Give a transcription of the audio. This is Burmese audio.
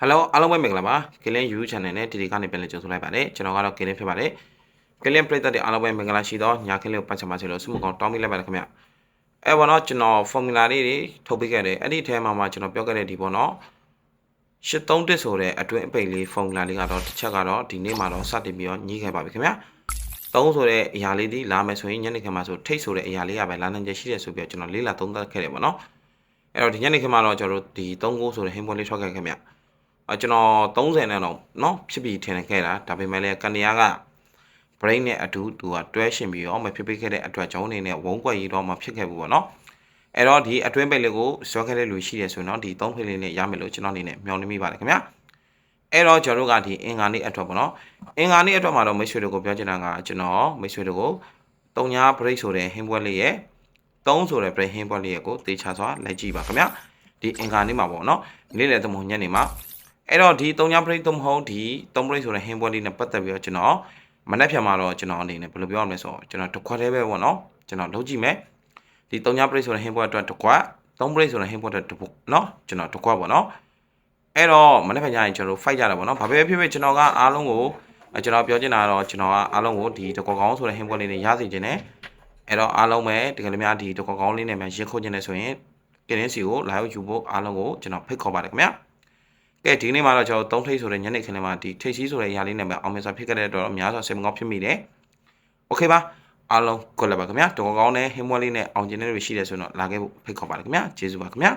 ဟယ်လိုအားလုံးပဲမင်္ဂလာပါကလင်း YouTube channel နဲ့ဒီဒီကနေပြန်လည်ကြိုဆိုလိုက်ပါတယ်ကျွန်တော်ကတော့ကလင်းဖြစ်ပါတယ်ကလင်းပရိသတ်တွေအားလုံးပဲမင်္ဂလာရှိသောညာကလင်းကိုပတ်ချင်ပါစေလို့ဆုမကောင်းတောင်းပေးလိုက်ပါတယ်ခင်ဗျအဲဘောနော်ကျွန်တော် formula လေးတွေထုတ်ပေးခဲ့တယ်အဲ့ဒီအထဲမှာမှကျွန်တော်ပြောခဲ့တဲ့ဒီဘောနော်831ဆိုတဲ့အတွင်းအပိတ်လေး formula လေးကတော့တစ်ချက်ကတော့ဒီနေ့မှတော့စတင်ပြီးတော့ညှိခဲ့ပါပြီခင်ဗျသုံးဆိုတဲ့အရာလေးဒီလာမယ်ဆိုရင်ညနေခင်းမှာဆိုထိတ်ဆိုတဲ့အရာလေးကပဲလာနိုင်ချက်ရှိတယ်ဆိုပြီးတော့ကျွန်တော်လေးလာသုံးသပ်ခဲ့တယ်ပေါ့နော်အဲ့တော့ဒီညနေခင်းမှာတော့ကျွန်တော်တို့ဒီ3ကိုဆိုတဲ့ဟင်းပွဲလေးထွက်ခဲ့ခင်ဗျ အကျွန်တော်30နဲ့တော့เนาะဖြစ်ပြီးထင်ခဲ့တာဒါပေမဲ့လည်းကန်နီယာက brain နဲ့အတူသူကတွဲရှင်ပြီးတော့မဖြစ်ဖြစ်ခဲ့တဲ့အတွက်ကြောင့်အနေနဲ့ဝုန်းကွက်ရည်တော့မဖြစ်ခဲ့ဘူးပေါ့နော်အဲ့တော့ဒီအတွင်းပိတ်လေးကိုဆွဲခဲ့တဲ့လူရှိတယ်ဆိုရင်တော့ဒီ3ဖိတ်လေးနဲ့ရမယ်လို့ကျွန်တော်အနေနဲ့မျှော်လင့်မိပါတယ်ခင်ဗျာအဲ့တော့ကျွန်တော်တို့ကဒီအင်္ဂါနေ့အတွက်ပေါ့နော်အင်္ဂါနေ့အတွက်မှာတော့မိတ်ဆွေတို့ကိုပြောချင်တာကကျွန်တော်မိတ်ဆွေတို့ကိုတုံညာ break ဆိုတဲ့ဟင်းပွဲလေးရဲ့3ဆိုတဲ့ break ဟင်းပွဲလေးရဲ့ကိုတေချာစွာလိုက်ကြည့်ပါခင်ဗျာဒီအင်္ဂါနေ့မှာပေါ့နော်နေ့လည်သမုံညနေမှာ အဲ့တော့ဒီတုံညာ break သုံးမဟုတ်ဒီ3 break ဆိုတဲ့ဟင်းပွဲလေးနဲ့ပတ်သက်ပြီးတော့ကျွန်တော်မနေ့ဖြန်မှာတော့ကျွန်တော်အနေနဲ့ဘယ်လိုပြောရမလဲဆိုတော့ကျွန်တော်တစ်ခွက်တည်းပဲပေါ့နော်ကျွန်တော်လုပ်ကြည့်မယ်ဒီတုံညာ break ဆိုတဲ့ဟင်းပွဲအတွက်တစ်ခွက်3 break ဆိုတဲ့ဟင်းပွဲအတွက်တစ်ခွက်နော်ကျွန်တော်တစ်ခွက်ပေါ့နော်အဲ့တော့မနေ့ဖြန်ညရင်ကျွန်တော်တို့ fight ကြတာပေါ့နော်ဘာပဲဖြစ်ဖြစ်ကျွန်တော်ကအားလုံးကိုအဲကျွန်တော်ပြောချင်တာကတော့ကျွန်တော်ကအားလုံးကိုဒီတကောကောင်းဆိုတဲ့ဟင်းပွဲလေးနဲ့ရစေချင်တယ်အဲ့တော့အားလုံးပဲတကယ်လို့များဒီတကောကောင်းလေးနဲ့မှရစ်ခုတ်ချင်တယ်ဆိုရင်ကင်းစီကိုလာရောက်ယူဖို့အားလုံးကိုကျွန်တော်ဖိတ်ခေါ်ပါတယ်ခင်ဗျာ ကဲဒီနေ့မှာတော့ကျွန်တော်သုံးထိပ်ဆိုတဲ့ညနေခင်းလေးမှာဒီထိပ်စီးဆိုတဲ့ຢာလေးနဲ့ပဲအောင်မြင်စွာဖြစ်ခဲ့တဲ့တော့အများစွာစိတ်မကောင်းဖြစ်မိတယ်โอเคပါအားလုံးကိုလည်းပါခင်ဗျာတကောကောင်းနဲ့ဟင်းပွဲလေးနဲ့အောင်ကျင်တဲ့တွေရှိတယ်ဆိုတော့လာခဲ့ဖို့ဖိတ်ခေါ်ပါတယ်ခင်ဗျာကျေးဇူးပါခင်ဗျာ